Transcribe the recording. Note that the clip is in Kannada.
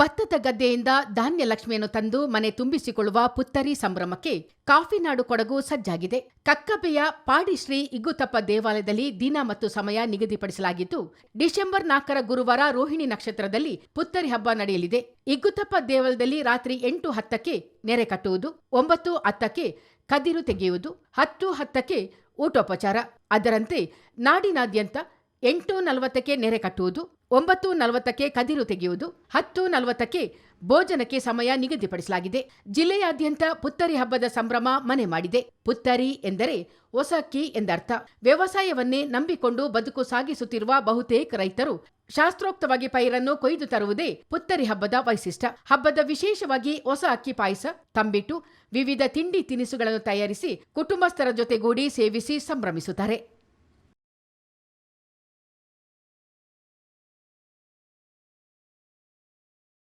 ಭತ್ತದ ಗದ್ದೆಯಿಂದ ಧಾನ್ಯ ಲಕ್ಷ್ಮಿಯನ್ನು ತಂದು ಮನೆ ತುಂಬಿಸಿಕೊಳ್ಳುವ ಪುತ್ತರಿ ಸಂಭ್ರಮಕ್ಕೆ ಕಾಫಿನಾಡು ಕೊಡಗು ಸಜ್ಜಾಗಿದೆ. ಕಕ್ಕಬೆಯ ಪಾಡಿಶ್ರೀ ಇಗ್ಗುತಪ್ಪ ದೇವಾಲಯದಲ್ಲಿ ದಿನ ಮತ್ತು ಸಮಯ ನಿಗದಿಪಡಿಸಲಾಗಿದ್ದು, ಡಿಸೆಂಬರ್ ನಾಲ್ಕರ ಗುರುವಾರ ರೋಹಿಣಿ ನಕ್ಷತ್ರದಲ್ಲಿ ಪುತ್ತರಿ ಹಬ್ಬ ನಡೆಯಲಿದೆ. ಇಗ್ಗುತಪ್ಪ ದೇವಾಲಯದಲ್ಲಿ ರಾತ್ರಿ ಎಂಟು ಹತ್ತಕ್ಕೆ ನೆರೆ ಕಟ್ಟುವುದು, ಒಂಬತ್ತು ಹತ್ತಕ್ಕೆ ಕದಿರು ತೆಗೆಯುವುದು, ಹತ್ತು ಹತ್ತಕ್ಕೆ ಊಟೋಪಚಾರ. ಅದರಂತೆ ನಾಡಿನಾದ್ಯಂತ ಎಂಟು ನಲವತ್ತಕ್ಕೆ ನೆರೆ ಕಟ್ಟುವುದು ಒಂಬತ್ತು ನಲವತ್ತಕ್ಕೆ ಕದಿರು ತೆಗೆಯುವುದು ಹತ್ತು ನಲವತ್ತಕ್ಕೆ ಭೋಜನಕ್ಕೆ ಸಮಯ ನಿಗದಿಪಡಿಸಲಾಗಿದೆ. ಜಿಲ್ಲೆಯಾದ್ಯಂತ ಪುತ್ತರಿ ಹಬ್ಬದ ಸಂಭ್ರಮ ಮನೆ ಮಾಡಿದೆ. ಪುತ್ತರಿ ಎಂದರೆ ಹೊಸಕ್ಕಿ ಎಂದರ್ಥ. ವ್ಯವಸಾಯವನ್ನೇ ನಂಬಿಕೊಂಡು ಬದುಕು ಸಾಗಿಸುತ್ತಿರುವ ಬಹುತೇಕ ರೈತರು ಶಾಸ್ತ್ರೋಕ್ತವಾಗಿ ಪೈರನ್ನು ಕೊಯ್ದು ತರುವುದೇ ಪುತ್ತರಿ ಹಬ್ಬದ ವೈಶಿಷ್ಟ್ಯ. ಹಬ್ಬದ ವಿಶೇಷವಾಗಿ ಹೊಸ ಅಕ್ಕಿ ಪಾಯಸ, ತಂಬಿಟ್ಟು, ವಿವಿಧ ತಿಂಡಿ ತಿನಿಸುಗಳನ್ನು ತಯಾರಿಸಿ ಕುಟುಂಬಸ್ಥರ ಜೊತೆಗೂಡಿ ಸೇವಿಸಿ ಸಂಭ್ರಮಿಸುತ್ತಾರೆ.